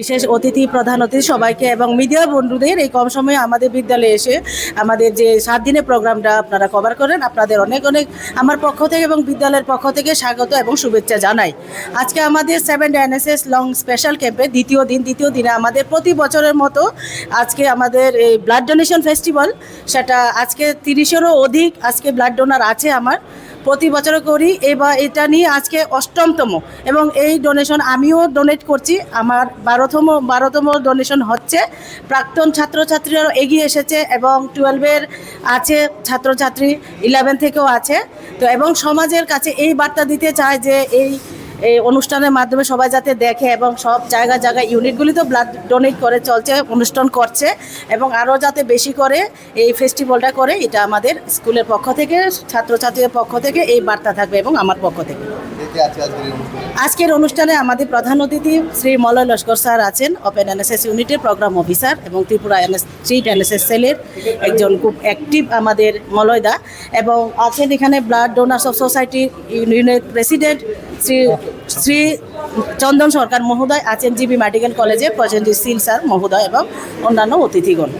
বিশেষ অতিথি, প্রধান অতিথি সবাইকে এবং মিডিয়া বন্ধুদের এই কম সময়ে আমাদের বিদ্যালয়ে এসে আমাদের যে সাত দিনের প্রোগ্রামটা আপনারা কভার করেন, আপনাদের অনেক অনেক আমার পক্ষ থেকে এবং বিদ্যালয়ের পক্ষ থেকে স্বাগত এবং শুভেচ্ছা জানাই। আজকে আমাদের সেভেন এনএসএস লং স্পেশাল ক্যাম্পে দ্বিতীয় দিন, দ্বিতীয় দিনে আমাদের প্রতি বছরের মতো আজকে আমাদের এই ব্লাড ডোনেশন ফেস্টিভ্যাল সেটা আজকে তিরিশেরও অধিক আজকে ব্লাড ডোনার আছে আমার। প্রতি বছর করি এবার এটা নিয়ে আজকে অষ্টমতম এবং এই ডোনেশন আমিও ডোনেট করছি। আমার বারোতম বারোতম ডোনেশন হচ্ছে। প্রাক্তন ছাত্রছাত্রীরাও এগিয়ে এসেছে এবং টুয়েলভের আছে ছাত্রছাত্রী ইলেভেন থেকেও আছে। তো এবং সমাজের কাছে এই বার্তা দিতে চায় যে এই এই অনুষ্ঠানের মাধ্যমে সবাই যাতে দেখে এবং সব জায়গা জায়গায় জায়গায় ইউনিটগুলিতেও ব্লাড ডোনেট করে, চলছে, অনুষ্ঠান করছে এবং আরও যাতে বেশি করে এই ফেস্টিভ্যালটা করে, এটা আমাদের স্কুলের পক্ষ থেকে, ছাত্রছাত্রীদের পক্ষ থেকে এই বার্তা থাকবে এবং আমার পক্ষ থেকে। আজকের অনুষ্ঠানে আজকের অনুষ্ঠানে আমাদের প্রধান অতিথি শ্রী মলয় লস্কর স্যার আছেন ওপেন এনএসএস ইউনিটের প্রোগ্রাম অফিসার এবং ত্রিপুরা এনএস স্ট্রিট এনএসএস সেলের একজন খুব অ্যাক্টিভ আমাদের মলয়দা এবং আছেন এখানে ব্লাড ডোনার্স অফ সোসাইটি ইউনিয়নের প্রেসিডেন্ট শ্রী শ্রী চন্দন সরকার মহোদয় আছেন জিবি মেডিকেল কলেজে প্রসেনজিৎ সিল স্যার মহোদয় এবং অন্যান্য অতিথিগণ।